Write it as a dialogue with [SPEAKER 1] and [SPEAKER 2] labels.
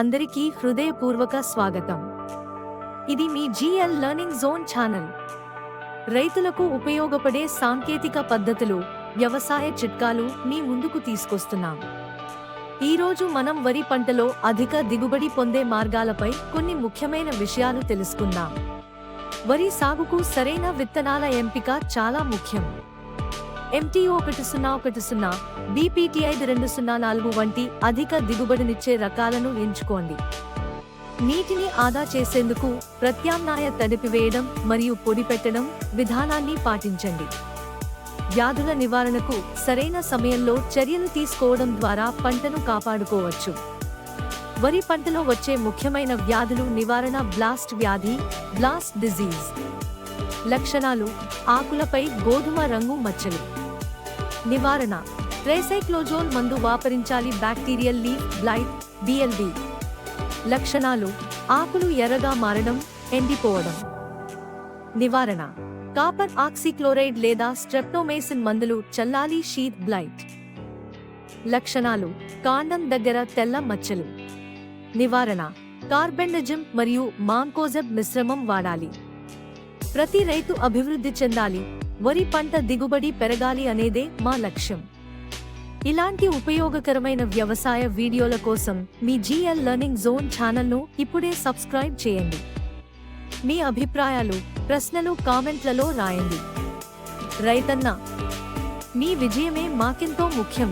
[SPEAKER 1] అందరికీ హృదయపూర్వక స్వాగతం. ఇది మీ జిఎల్ లెర్నింగ్ జోన్ ఛానల్. రైతులకు ఉపయోగపడే సాంకేతిక పద్ధతులు వ్యవసాయ చిట్కాలు మీ ముందుకు తీసుకొస్తున్నాం. ఈరోజు మనం వరి పంటలో అధిక దిగుబడి పొందే మార్గాలపై కొన్ని ముఖ్యమైన విషయాలు తెలుసుకుందాం. వరి సాగుకు సరైన విత్తనాల ఎంపిక చాలా ముఖ్యం. ఎంటీ ఒకటి సున్నా ఒకటి సున్నా బీపీటీ ఐదు రెండు సున్నా నాలుగు వంటి అధిక దిగుబడినిచ్చే రకాలను ఎంచుకోండి. నీటిని ఆదా చేసేందుకు ప్రత్యామ్నాయ తడిపివేయడం మరియు పొడి పెట్టడం విధానాన్ని పాటించండి. వ్యాధుల నివారణకు సరైన సమయంలో చర్యలు తీసుకోవడం ద్వారా పంటను కాపాడుకోవచ్చు. వరి పంటలో వచ్చే ముఖ్యమైన వ్యాధులు నివారణ బ్లాస్ట్ వ్యాధి బ్లాస్ట్ డిజీజ్. లక్షణాలు ఆకులపై గోధుమ రంగు మచ్చలు. నివారణ. ట్రైసైక్లోజోల్ మందు వాపరించాలి బ్యాక్టీరియల్ లీఫ్ బ్లైట్ బిఎల్బి లక్షణాలు. ఆకులు ఎర్రగా మారడం ఎండిపోవడం. నివారణ. కాపర్ ఆక్సిక్లోరైడ్ లేదా స్ట్రెప్టోమేసిన్ మందులు చల్లాలి షీత్ బ్లైట్. లక్షణాలు. కాండం దగ్గర తెల్ల మచ్చలు. నివారణ. కార్బెండజిమ్ మరియు మాంకోజబ్ మిశ్రమం వాడాలి. ప్రతి రైతు అభివృద్ధి చెందాలి. వరి పంట దిగుబడి పెరగాలి అనేదే మా లక్ష్యం. ఇలాంటి ఉపయోగకరమైన వ్యవసాయ వీడియోల కోసం మీ జిఎల్ లెర్నింగ్ జోన్ ఛానల్ను ఇప్పుడే సబ్స్క్రైబ్ చేయండి. మీ అభిప్రాయాలు ప్రశ్నలు కామెంట్లలో రాయండి. రైతన్న మీ విజయమే మాకెంతో ముఖ్యం.